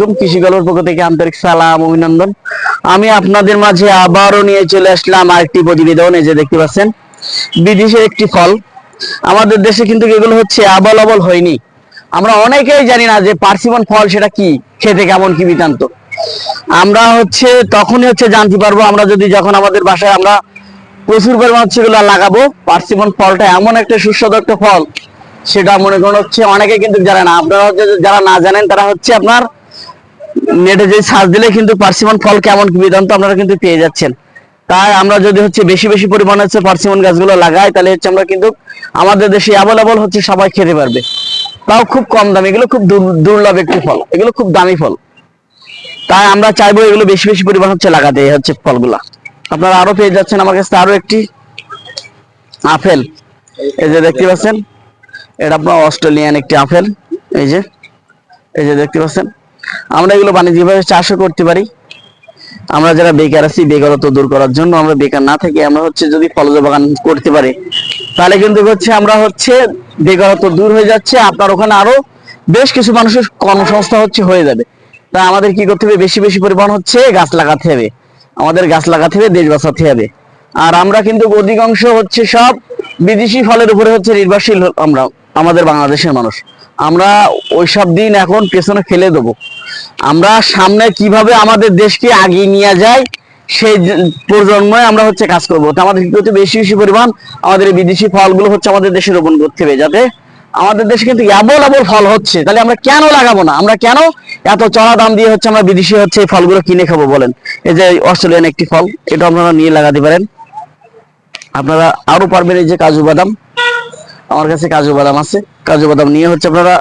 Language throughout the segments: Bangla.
আসসালামাইকুম কৃষি গল্পের পক্ষ থেকে আন্তরিক সালাম, অভিনন্দন। আমি আপনাদের মাঝে আবারও নিয়ে চলে আসলাম আরেকটি প্রতিবেদন, এই যে দেখতে পাচ্ছেন, বিদেশের একটি ফল। আমাদের দেশে কিন্তু এগুলো হচ্ছে আবল আবল হয়নি। আমরা অনেকেই জানি না যে পার্সিমন ফল সেটা কি, খেতে কেমন, কি বিতান্ত। আমরা হচ্ছে, তখনই হচ্ছে জানতে পারব, আমরা যদি যখন আমাদের বাসায় আমরা প্রচুর পরিমাণ হচ্ছে এগুলো লাগাবো পার্সিমন ফলটা এমন একটা সুস্বাদু একটা ফল, সেটা মনে করেন হচ্ছে অনেকে কিন্তু জানে না। আপনারা যারা না জানেন, তারা হচ্ছে আপনার নেটে যে সার্চ দিলে কিন্তু পার্সিমন ফল কেমন কি বিধান্ত আপনারা কিন্তু পেয়ে যাচ্ছেন। তাই আমরা যদি হচ্ছে বেশি বেশি পরিমাণে হচ্ছে পার্সিমন গাছগুলো লাগাই, তাহলে হচ্ছে আমরা কিন্তু আমাদের দেশে অ্যাভেলেবল হচ্ছে সবাই খেতে পারবে। তাও খুব কম দামি, এগুলো খুব দুর্লভ একটি ফল, এগুলো খুব দামি ফল। তাই আমরা চাইব এগুলো বেশি বেশি পরিমাণ হচ্ছে লাগাতে হচ্ছে ফলগুলা। আপনারা আরও পেয়ে যাচ্ছেন আমার কাছে আরও একটি আপেল। এই যে দেখতে পাচ্ছেন, এটা আপনার অস্ট্রেলিয়ান একটি আপেল। এই যে এই যে দেখতে পাচ্ছেন আমরা এগুলো বাণিজ্যিকভাবে চাষও করতে পারি। আমরা যারা বেকার আছি, বেকারত্ব দূর করার জন্য আমরা বেকার না থেকে আমরা হচ্ছে যদি ফলজ বাগান করতে পারি, তাহলে কিন্তু হচ্ছে আমরা হচ্ছে বেকারত্ব দূর হয়ে যাচ্ছে, আপনার ওখানে আরও বেশ কিছু মানুষের কর্মসংস্থা হচ্ছে হয়ে যাবে। তাই আমাদের কি করতে হবে? বেশি বেশি পরিমাণ হচ্ছে গাছ লাগাতে হবে। আমাদের গাছ লাগাতে হবে, দেশ বাঁচাতে হবে। আর আমরা কিন্তু অধিকাংশ হচ্ছে সব বিদেশি ফলের উপরে হচ্ছে নির্ভরশীল আমরা, আমাদের বাংলাদেশের মানুষ। আমরা ওইসব দিন এখন পেছনে ফেলে দেবো। আমরা সামনে কীভাবে আমাদের দেশকে আগিয়ে নিয়ে যায়, সেই প্রজন্মে আমরা হচ্ছে কাজ করব। তো আমাদের কি করতে হবে? বেশি বেশি পরিমাণ আমাদের বিদেশি ফলগুলো হচ্ছে আমাদের দেশে রোপণ করতে হবে যাতে আমাদের দেশে কিন্তু অ্যাবল আবল ফল হচ্ছে, তাহলে আমরা কেন লাগাবো না? আমরা কেন এত চড়া দাম দিয়ে হচ্ছে আমরা বিদেশি হচ্ছে এই ফলগুলো কিনে খাব বলেন? এই যে অস্ট্রেলিয়ান একটি ফল, এটা আপনারা নিয়ে লাগাতে পারেন। আপনারা আরও পারবেন এই যে কাজু বাদাম। আমার কাছে কাজু বাদাম আছে। কাজু বাদাম নিয়ে হচ্ছে আপনারা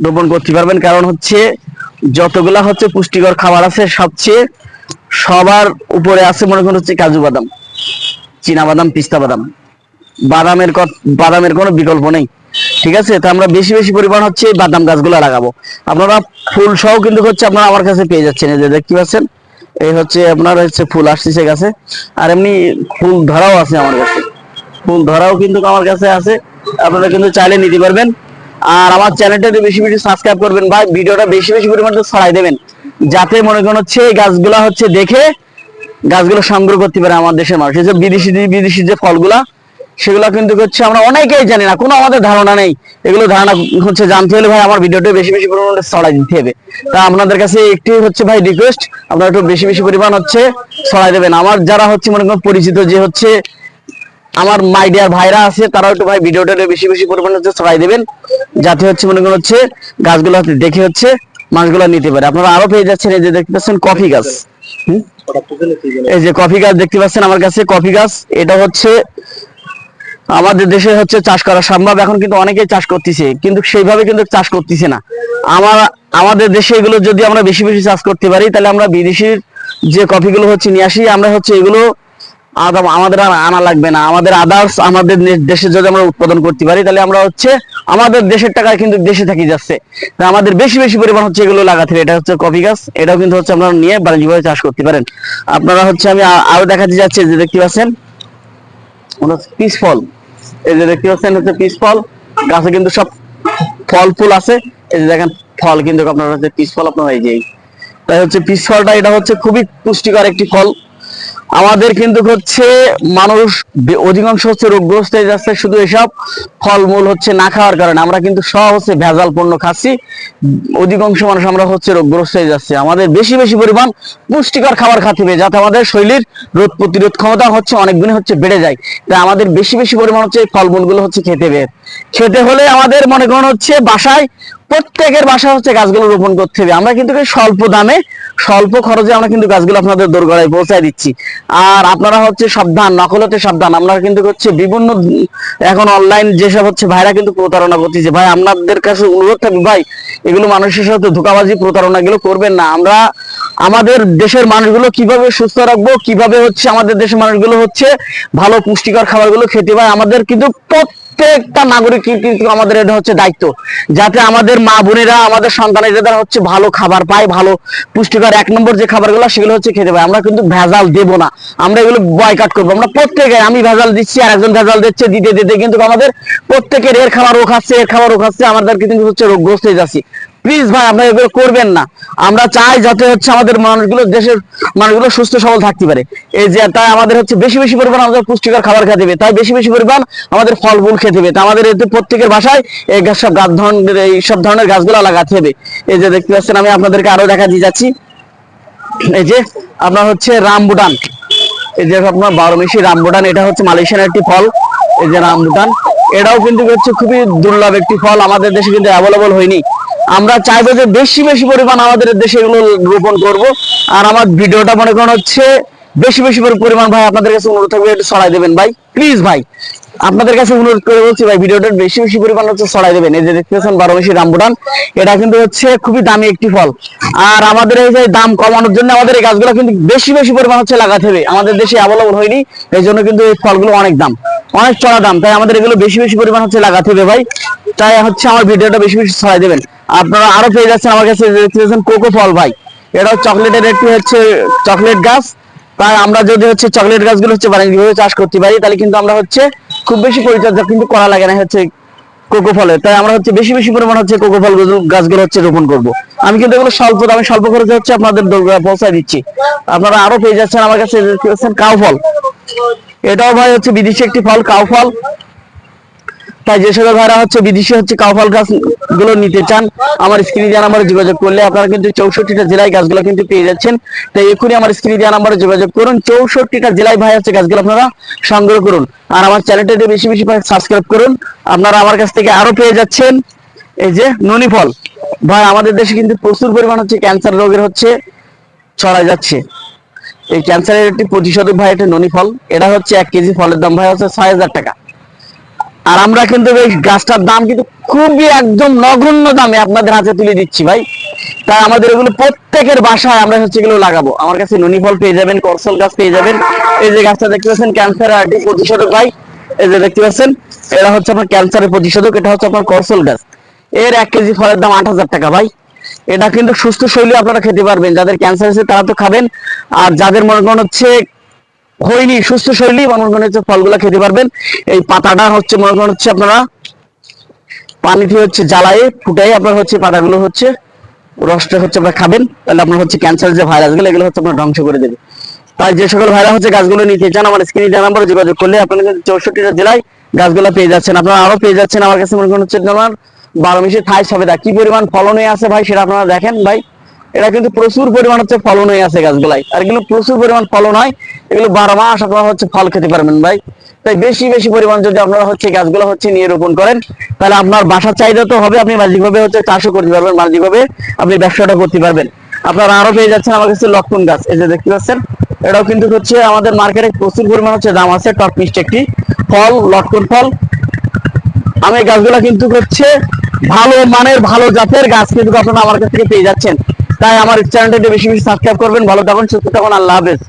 রোপণ করতে পারবেন। কারণ হচ্ছে যতগুলা হচ্ছে পুষ্টিকর খাবার আছে, সবচেয়ে সবার উপরে আছে মনে করেন হচ্ছে কাজু বাদাম, চীনা বাদাম, পিস্তা বাদাম। বাদামের বাদামের কোনো বিকল্প নেই, ঠিক আছে? তো আমরা বেশি বেশি পরিমাণ হচ্ছে বাদাম গাছগুলো লাগাবো। আপনারা ফুল সহ কিন্তু হচ্ছে আপনারা আমার কাছে পেয়ে যাচ্ছেন, এই যে দেখতে পাচ্ছেন? এই হচ্ছে আপনার হচ্ছে ফুল আসতেছে গাছে। আর এমনি ফুল ধরাও আছে আমার কাছে। ফুল ধরাও কিন্তু আমার কাছে আছে। আপনারা কিন্তু চাইলে নিতে পারবেন। আর আমার চ্যানেলটাতে বেশি বেশি সাবস্ক্রাইব করবেন ভাই, ভিডিওটা বেশি বেশি পরিমাণে ছড়াই দেবেন। যাতে মনে করেন হচ্ছে এই গাছগুলা হচ্ছে দেখে গাছগুলো সংগ্রহ করতে পারে আমার দেশের মানুষ। এই যে বিদেশি বিদেশি যে ফলগুলা, সেগুলো কিন্তু হচ্ছে আমরা অনেকেই জানি না, কোনো আমাদের ধারণা নেই। এগুলো ধারণা হচ্ছে জানতে হলে ভাই আমার ভিডিওটা বেশি বেশি পরিমাণে ছড়াই দিতে হবে। তা আপনাদের কাছে একটি হচ্ছে ভাই রিকোয়েস্ট আপনারা একটু বেশি বেশি পরিমাণ হচ্ছে ছড়াই দেবেন। আমার যারা হচ্ছে মনে করেন পরিচিত যে হচ্ছে আমার মাই ডিয়ার ভাইরা আছে, তারাও একটু ভাই ভিডিওটা বেশি বেশি পরিমাণে হচ্ছে ছড়াই দেবেন। যাতে হচ্ছে মনে করেন হচ্ছে গাছগুলো দেখে হচ্ছে মাছগুলো নিতে পারে। আপনারা আরও পেয়ে যাচ্ছেন এই যে দেখতে পাচ্ছেন কফি গাছ? এই যে কফি গাছ দেখতে পাচ্ছেন আমার কাছে কফি গাছ। এটা হচ্ছে আমাদের দেশে হচ্ছে চাষ করা সম্ভব। এখন কিন্তু অনেকেই চাষ করতেছে, কিন্তু সেইভাবে কিন্তু চাষ করতেছে না। আমার, আমাদের দেশে এগুলো যদি আমরা বেশি বেশি চাষ করতে পারি, তাহলে আমরা বিদেশির যে কফিগুলো হচ্ছে নিয়ে আসি, আমরা হচ্ছে এগুলো আদা- আমাদের আর আনা লাগবে না। আমাদের আদার্স আমাদের দেশে যদি আমরা উৎপাদন করতে পারি, তাহলে আমরা হচ্ছে আমাদের দেশের টাকায় কিন্তু দেশে থাকি যাচ্ছে। আমাদের বেশি বেশি পরিমাণ হচ্ছে এগুলো লাগাতে এটা হচ্ছে কফি গাছ, এটাও কিন্তু হচ্ছে আপনারা নিয়ে বাণিজ্যিকভাবে চাষ করতে পারেন। আপনারা হচ্ছে আমি আরও দেখাতে যাচ্ছি যে দেখতে পাচ্ছেন? পিস ফল। এই যে দেখতে পাচ্ছেন হচ্ছে পিস ফল। গাছে কিন্তু সব ফল ফুল আছে। এই যে দেখেন, ফল কিন্তু আপনার হচ্ছে পিস ফল আপনার এই যে এই। তাই হচ্ছে পিস ফলটা, এটা হচ্ছে খুবই পুষ্টিকর একটি ফল। আমাদের কিন্তু হচ্ছে মানুষ অধিকাংশ হচ্ছে রোগগ্রস্ত হয়ে যাচ্ছে, শুধু এসব ফলমূল হচ্ছে না খাওয়ার কারণে। আমরা কিন্তু সব হচ্ছে ভেজাল পণ্য খাচ্ছি। অধিকাংশ মানুষ আমরা হচ্ছে রোগগ্রস্ত হয়ে যাচ্ছে। আমাদের বেশি বেশি পরিমাণ পুষ্টিকর খাবার খাতে হবে, যাতে আমাদের শরীরের রোগ প্রতিরোধ ক্ষমতা হচ্ছে অনেক গুণে হচ্ছে বেড়ে যায়। তাই আমাদের বেশি বেশি পরিমাণ হচ্ছে এই ফলমূলগুলো হচ্ছে খেতে হবে। খেতে হলে আমাদের মনে করেন হচ্ছে বাসায় প্রত্যেকের বাসা হচ্ছে গাছগুলো রোপণ করতে হবে। আমরা কিন্তু স্বল্প দামে, স্বল্প খরচে আমরা কিন্তু গাছগুলো আপনাদের দোরগড়ায় পৌঁছায় দিচ্ছি। আর আপনারা হচ্ছে সাবধান, নকল হতে সাবধান। আমরা কিন্তু হচ্ছে বিভিন্ন, এখন অনলাইন যেসব হচ্ছে ভাইরা কিন্তু প্রতারণা করতেছে ভাই, আপনাদের কাছে অনুরোধ থাকবে, ভাই, এগুলো মানুষের সাথে ধোকাবাজি প্রতারণা গুলো করবেন না। আমরা আমাদের দেশের মানুষগুলো কীভাবে সুস্থ রাখব, কীভাবে হচ্ছে আমাদের দেশের মানুষগুলো হচ্ছে ভালো পুষ্টিকর খাবারগুলো খেতে পায় আমাদের কিন্তু প্রত্যেকটা নাগরিক কিন্তু আমাদের এটা হচ্ছে দায়িত্ব। যাতে আমাদের মা বোনেরা, আমাদের সন্তানেরা হচ্ছে ভালো খাবার পায়, ভালো পুষ্টিকর এক নম্বর যে খাবারগুলো, সেগুলো হচ্ছে খেতে পায়। আমরা কিন্তু ভেজাল দেব না। আমরা এগুলো বয়কাট করব। আমরা প্রত্যেকে, আমি ভেজাল দিচ্ছি আর একজন ভেজাল দিচ্ছে, দিতে দিতে। কিন্তু আমাদের প্রত্যেকের এর খাবার ও খাচ্ছে, এর খাবার ও খাচ্ছে আমাদের কিন্তু হচ্ছে রোগগ্রস্ত হয়ে যাচ্ছি। প্লিজ ভাই আপনারা এগুলো করবেন না। আমরা চাই যাতে হচ্ছে আমাদের মানুষগুলো, দেশের মানুষগুলো সুস্থ, সবল থাকতে পারে। এই যে, তাই আমাদের হচ্ছে বেশি বেশি পরিমাণ আমাদের পুষ্টিকর খাবার খেতে হবে। তাই বেশি বেশি পরিমাণ আমাদের ফল ফুল খেতে হবে। তা আমাদের এতে প্রত্যেকের বাসায় এই সব গাছ ধরনের, এই সব ধরনের গাছগুলো লাগাতে হবে। এই যে দেখতে পাচ্ছেন, আমি আপনাদেরকে আরও দেখা দিয়ে যাচ্ছি। এই যে, আপনার হচ্ছে রামবুটান। এই যে আপনার বারো মিশি রামবুটান, এটা হচ্ছে মালয়েশিয়ার একটি ফল। এই যে রামবুটান, এটাও কিন্তু হচ্ছে খুবই দুর্লভ একটি ফল। আমাদের দেশে কিন্তু অ্যাভেলেবল হয়নি। আমরা চাইব যে বেশি বেশি পরিমাণ আমাদের দেশে এগুলো রোপণ করব। আর আমার ভিডিওটা মনে করেন হচ্ছে বেশি বেশি পরিমাণ ভাই আপনাদের কাছে অনুরোধ থাকবে, একটু ছড়াই দেবেন ভাই। প্লিজ ভাই, আপনাদের কাছে অনুরোধ করে বলছি ভাই, ভিডিওটা বেশি বেশি পরিমাণ হচ্ছে ছড়াই দেবেন। এই যে দেখতে পাচ্ছেন বারো মিশি রামবুটান এটা কিন্তু হচ্ছে খুবই দামি একটি ফল। আর আমাদের এই যে দাম কমানোর জন্য আমাদের এই গাছগুলো কিন্তু বেশি বেশি পরিমাণ হচ্ছে লাগাতে হবে। আমাদের দেশে অ্যাভেলেবল হয়নি, এই জন্য কিন্তু এই ফলগুলো অনেক দাম, অনেক চড়া দাম। তাই আমাদের এগুলো বেশি বেশি পরিমাণ হচ্ছে লাগাতে হবে ভাই। তাই হচ্ছে আমার ভিডিওটা বেশি বেশি ছড়াই দেবেন। আপনারা আরও পেয়ে যাচ্ছেন আমার কাছে দেখতে কোকো ফল ভাই। এটা চকলেটের একটি হচ্ছে চকলেট গাছ। তাই আমরা যদি হচ্ছে চকলেট গাছগুলো হচ্ছে বাণিজ্যিকভাবে চাষ করতে পারি, তাহলে কিন্তু আমরা হচ্ছে খুব বেশি পরিচর্যা কিন্তু করা লাগে না হচ্ছে কোকো ফলের তাই আমরা হচ্ছে বেশি বেশি পরিমাণ হচ্ছে কোকো ফল গাছগুলো হচ্ছে রোপণ করব। আমি কিন্তু এগুলো স্বল্প দামে, স্বল্প খরচে হচ্ছে আপনাদের দোর- পৌঁছায় দিচ্ছি। আপনারা আরও পেয়ে যাচ্ছেন আমার কাছে কাউ ফল। এটাও ভাই হচ্ছে বিদেশি একটি ফল, কাউ ফল। তাই যে সকল ভাইরা হচ্ছে বিদেশি হচ্ছে কাউফল গাছগুলো নিতে চান, আমার স্ক্রিনে দেওয়া নাম্বারে যোগাযোগ করলে আপনারা কিন্তু চৌষট্টিটা জেলায় গাছগুলো কিন্তু পেয়ে যাচ্ছেন। তাই এক্ষুনি আমার স্ক্রিনে দেওয়া নাম্বারে যোগাযোগ করুন, চৌষট্টিটা জেলায় ভাই হচ্ছে গাছগুলো আপনারা সংগ্রহ করুন। আর আমার চ্যানেলটা বেশি বেশি সাবস্ক্রাইব করুন, আপনারা আমার কাছ থেকে আরও পেয়ে যাচ্ছেন। এই যে ননি ফল, ভাই আমাদের দেশে কিন্তু প্রচুর পরিমাণ হচ্ছে ক্যান্সার রোগের হচ্ছে ছড়ায় যাচ্ছে। এই ক্যান্সারের একটি প্রতিষেধক ভাই এটা ননি ফল, এটা হচ্ছে এক কেজি ফলের দাম ভাই হচ্ছে ছয় হাজার টাকা। আর আমরা কিন্তু এই গাছটার দাম কিন্তু খুবই একদম নগণ্য দামে আপনাদের হাতে তুলে দিচ্ছি ভাই। তাই আমাদের এগুলো প্রত্যেকের বাসায় আমরা হচ্ছে এগুলো লাগাবো। আমার কাছে নুনি ফল পেয়ে যাবেন করসল গাছ পেয়ে যাবেন। এই যে গাছটা দেখতে পাচ্ছেন, ক্যান্সার আর্টি প্রতিষেধক ভাই। এই যে দেখতে পাচ্ছেন, এটা হচ্ছে আপনার ক্যান্সারের প্রতিষেধক, এটা হচ্ছে আপনার করসল গাছ। এর এক কেজি ফলের দাম আট হাজার টাকা ভাই। এটা কিন্তু সুস্থ শৈলী আপনারা খেতে পারবেন। যাদের ক্যান্সার আছে তারা তো খাবেন। আর যাদের মনে করেন হচ্ছে হয়নি, সুস্থ শৈলী মনে হচ্ছে ফলগুলা খেতে পারবেন। এই পাতাটা হচ্ছে, মনে হচ্ছে আপনারা পানিতে হচ্ছে জ্বালায়ে ফুটাই আপনার হচ্ছে পাতাগুলো হচ্ছে, রসটা হচ্ছে আপনারা খাবেন। তাহলে আপনার হচ্ছে ক্যান্সার যে ভাইরাসগুলো, এগুলো হচ্ছে আপনার ধ্বংস করে দেবে। তাই যে সকল ভাইরাস হচ্ছে গাছগুলো নিতে চান, আমার স্ক্রিনে দেওয়া নাম্বারে যোগাযোগ করলে কিন্তু চৌষট্টিটা জেলায় গাছগুলো পেয়ে যাচ্ছেন। আপনারা আরও পেয়ে যাচ্ছেন, আমার কাছে মনে করেন হচ্ছে আমার বারো মিশে থাই সবেদা কি পরিমাণ ফলনে আছে ভাই, সেটা আপনারা দেখেন ভাই। এটা কিন্তু প্রচুর পরিমাণ হচ্ছে ফলন হয়ে আছে গাছগুলাই। আর এগুলো প্রচুর পরিমাণ ফলন হয়, এগুলো বারো মাস আপনারা হচ্ছে ফল খেতে পারবেন ভাই। তাই বেশি বেশি পরিমাণ যদি আপনারা হচ্ছে গাছগুলো হচ্ছে নিয়ে রোপণ করেন, তাহলে আপনার বাসার চাহিদা তো হবে, আপনি বাণিজ্যিকভাবে হচ্ছে চাষও করতে পারবেন বাণিজ্যিকভাবে আপনি ব্যবসাটা করতে পারবেন। আপনারা আরও পেয়ে যাচ্ছেন আমার কাছে লক্ষণ গাছ, এই যে দেখতে পাচ্ছেন, এটাও কিন্তু হচ্ছে আমাদের মার্কেটে প্রচুর পরিমাণ হচ্ছে দাম আছে টপ মিষ্টি একটি ফল লক্ষণ ফল। আমি গাছগুলো কিন্তু হচ্ছে ভালো মানের, ভালো জাতের গাছ কিন্তু আপনারা আমার কাছ থেকে পেয়ে যাচ্ছেন। তাই আমার চ্যানেলটা বেশি বেশি সাবস্ক্রাইব করবেন ভালো থাকুন সুস্থ থাকুন আল্লাহ হাফেজ।